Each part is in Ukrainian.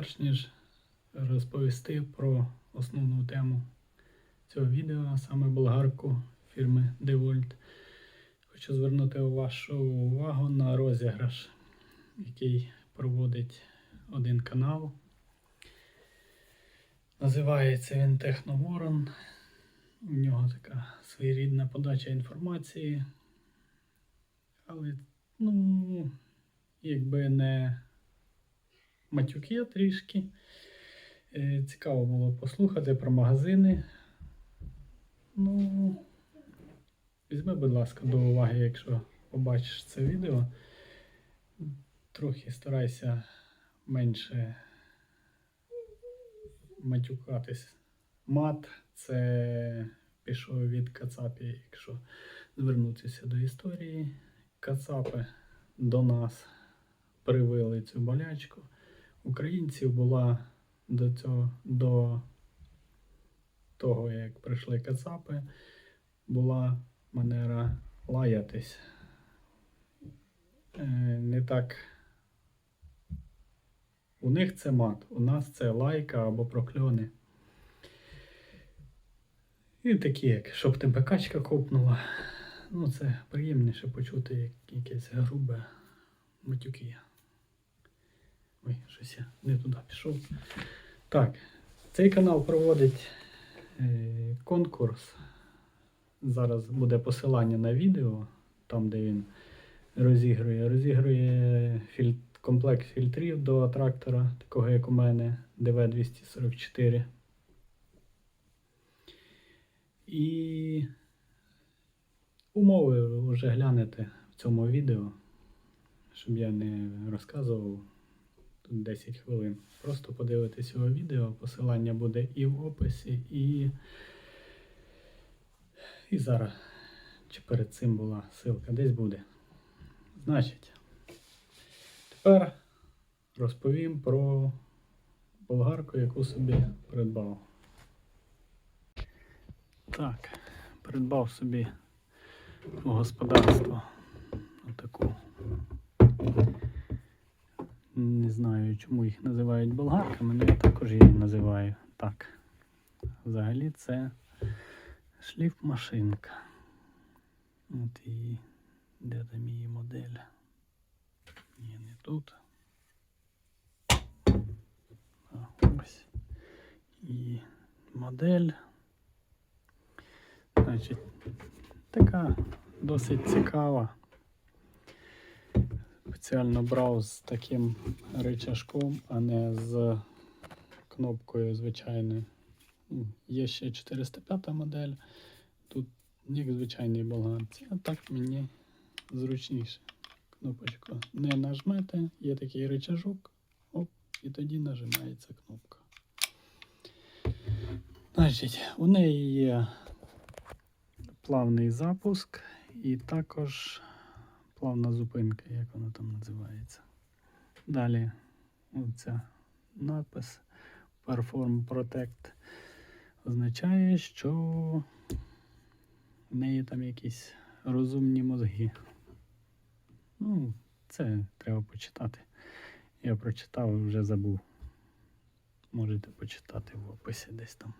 перш ніж розповісти про основну тему цього відео, а саме болгарку фірми DeWalt, хочу звернути вашу увагу на розіграш, який проводить один канал. Називається він Техноворон. У нього така своєрідна подача інформації. Але, ну, якби не матюки трішки. Е, Цікаво було послухати про магазини. Ну, візьми, будь ласка, до уваги, якщо побачиш це відео. Трохи старайся менше матюкатись. Мат це пішов від Кацапі, якщо звернутися до історії. Кацапи до нас привили цю болячку. Українців була до цього, до того, як прийшли Кацапи, була манера лаятись. Е, Не так. У них це мат, у нас це лайка або прокльони. І такі, як щоб тебе качка копнула. Ну, це приємніше почути як якесь грубе матюки. Ой, щось я не туди пішов. Так, цей канал проводить е, конкурс. Зараз буде посилання на відео, там де він розігрує. Розігрує філь... комплект фільтрів до трактора, такого як у мене, ДВ-244. І умови вже глянете в цьому відео, щоб я не розказував тут 10 хвилин. Просто подивитесь його відео, посилання буде і в описі, і, і зараз. Чи перед цим була ссылка, десь буде. Значить, тепер розповім про болгарку, яку собі придбав. Так, придбав собі господарство Не знаю, чому їх називають болгарками, але я також її називаю так. Взагалі це шліфмашинка. От її, де там її модель? Ні, не тут. А, ось. І модель. Значить, така досить цікава. Спеціально брав з таким рычажком, а не з кнопкою звичайною. Є ще 405 модель. Тут як звичайний болгарці. А так мені зручніше. Кнопочку не нажмете, є такий рычажок, оп, і тоді нажимається кнопка. Значить, у неї є плавний запуск і також плавна зупинка, як вона там називається. Далі оця напис Perform Protect означає, що в неї там якісь розумні мозги. Ну, це треба почитати. Я прочитав і вже забув. Можете почитати в описі десь там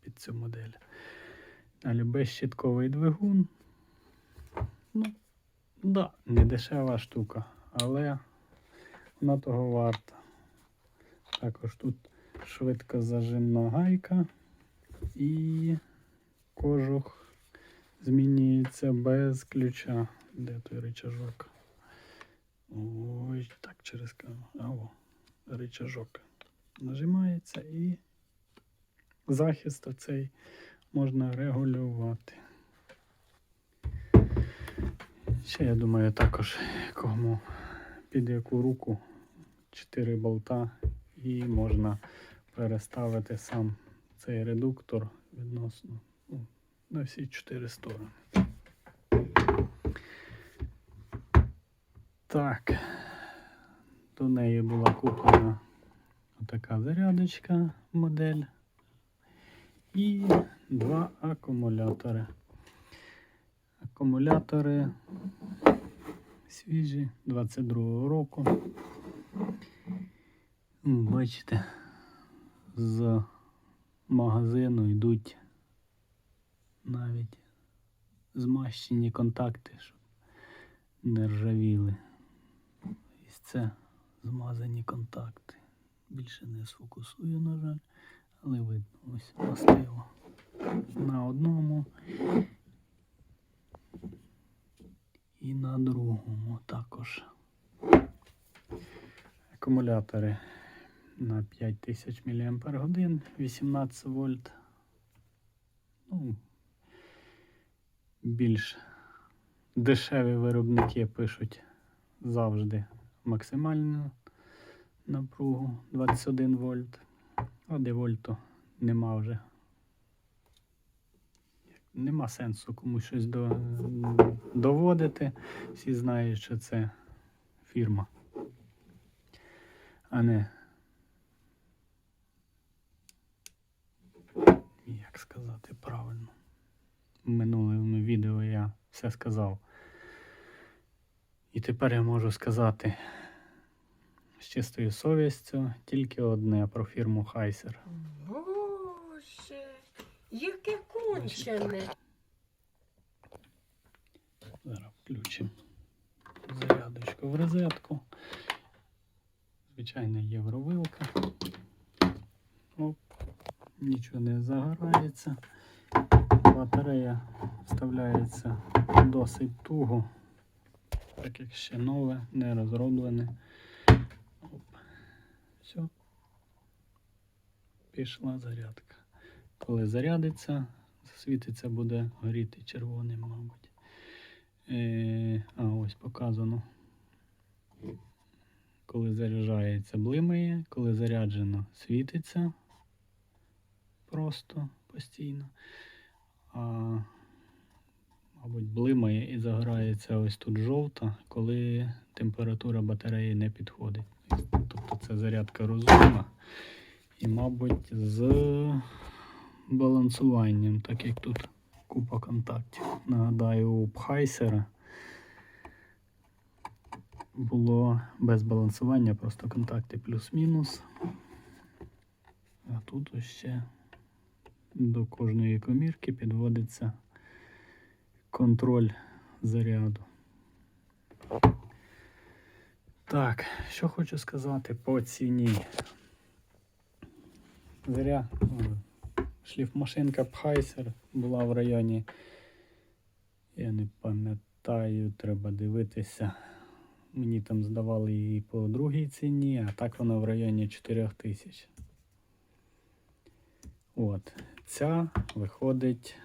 під цю модель. Далі безщітковий двигун. Ну, да, не дешева штука, але вона того варта. Також тут швидко зажимна гайка і кожух змінюється без ключа. Де той рычажок? Ой, так через камеру. А о, рычажок. Нажимається і захист оцей можна регулювати. Ще я думаю також кому під яку руку 4 болта і можна переставити сам цей редуктор відносно ну, на всі 4 сторони. Так, до неї була куплена така зарядочка модель і два акумулятори. Акумулятори свіжі 22-го року. Бачите, з магазину йдуть навіть змащені контакти, щоб не ржавіли. І це змазані контакти. Більше не сфокусую, на жаль, але видно ось властиво. На одному і на другому також. Акумулятори на 5000 мАч, 18 вольт. Ну, більш дешеві виробники пишуть завжди максимальну напругу 21 вольт. А де вольту нема вже. Нема сенсу комусь щось до, доводити. Всі знають, що це фірма, а не як сказати правильно. В минулому відео я все сказав. І тепер я можу сказати з чистою совістю тільки одне про фірму Хайсер. Яке кончене. Зараз включимо зарядочку в розетку. Звичайна євровилка. Оп, нічого не загорається. Батарея вставляється досить туго, так як ще нове, не розроблене. Оп. Все. Пішла зарядка. Коли зарядиться, світиться, буде горіти червоним, мабуть. Е, а ось показано. Коли заряджається, блимає, коли заряджено, світиться просто постійно. А, мабуть, блимає і загорається ось тут жовта, коли температура батареї не підходить. Тобто це зарядка розумна. І, мабуть, з балансуванням, так як тут купа контактів. Нагадаю, у Пхайсера було без балансування, просто контакти плюс-мінус. А тут ось ще до кожної комірки підводиться контроль заряду. Так, що хочу сказати по ціні. Заря шліфмашинка Пхайсер була в районі. Я не пам'ятаю, треба дивитися. Мені там здавали її по другій ціні, а так вона в районі 4 тисяч. От. Ця виходить.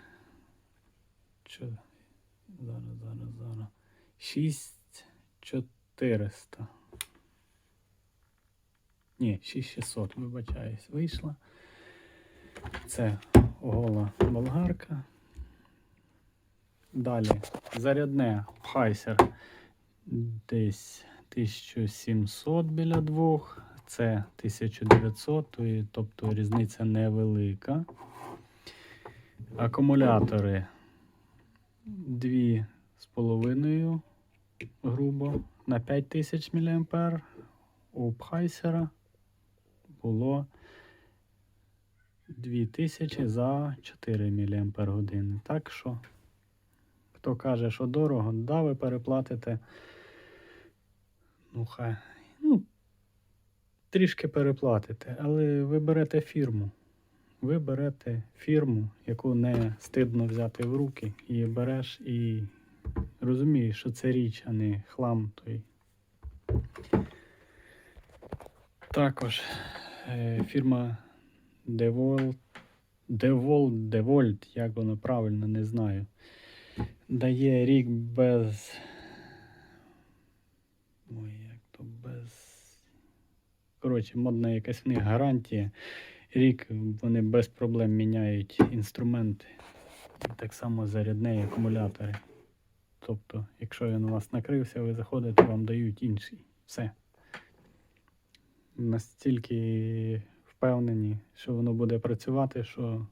Що? Зараз, зараз, зараз. 6400. Ні, 6600, вибачаюсь, вийшла. Це гола болгарка. Далі зарядне Хайсер десь 1700 біля двох, це 1900, тобто різниця невелика. Акумулятори 2,5 грубо на 5000 мА. У Пхайсера було 2000 за 4 мАч. Так що, хто каже, що дорого, да, ви переплатите. Ну, хай. Ну, трішки переплатите, але ви берете фірму. Ви берете фірму, яку не стидно взяти в руки, і береш і розумієш, що це річ, а не хлам той. Також е, фірма Devolt, Devolt, Devolt, як воно правильно, не знаю. Дає рік без. Ой, як то без. Коротше, модна якась в них гарантія. Рік вони без проблем міняють інструменти. Так само зарядне акумулятори. Тобто, якщо він у вас накрився, ви заходите, вам дають інший. Все. Настільки впевнені, що воно буде працювати, що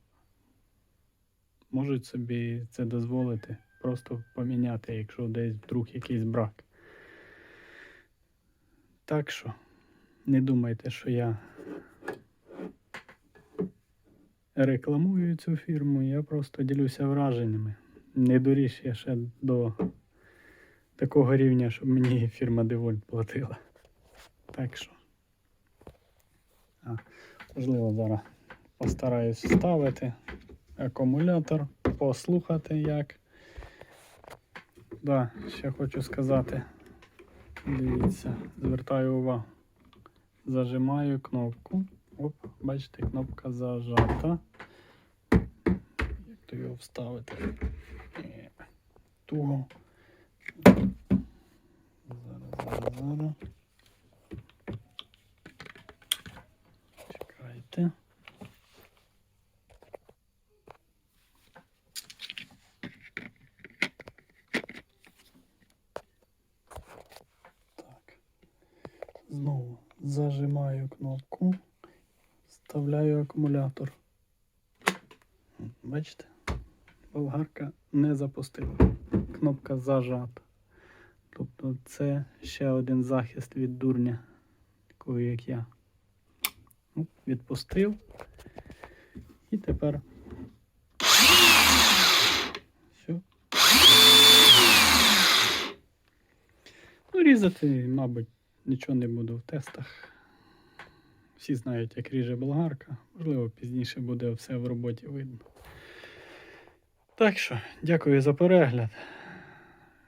можуть собі це дозволити. Просто поміняти, якщо десь вдруг якийсь брак. Так що, Не думайте, що я рекламую цю фірму, я просто ділюся враженнями. Не доріж я ще до такого рівня, щоб мені фірма Девольт платила. Так що. А, можливо, зараз постараюсь вставити акумулятор, послухати як. Да, ще хочу сказати. Дивіться, звертаю увагу. Зажимаю кнопку. Оп, бачите, кнопка зажата. Як то його вставити? Е, Туго. Зараз, зараз, зараз. Чекайте. Так. Знову зажимаю кнопку, вставляю акумулятор. Бачите? Болгарка не запустила. Кнопка зажата. Тобто це ще один захист від дурня, такого як я. Ну, Відпустив. І тепер. Все. Ну, різати, мабуть, нічого не буду в тестах. Всі знають, як ріже болгарка. Можливо, пізніше буде все в роботі видно. Так що, дякую за перегляд.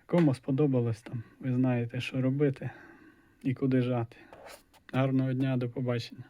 Кому сподобалось там, ви знаєте, що робити і куди жати. Гарного дня, до побачення.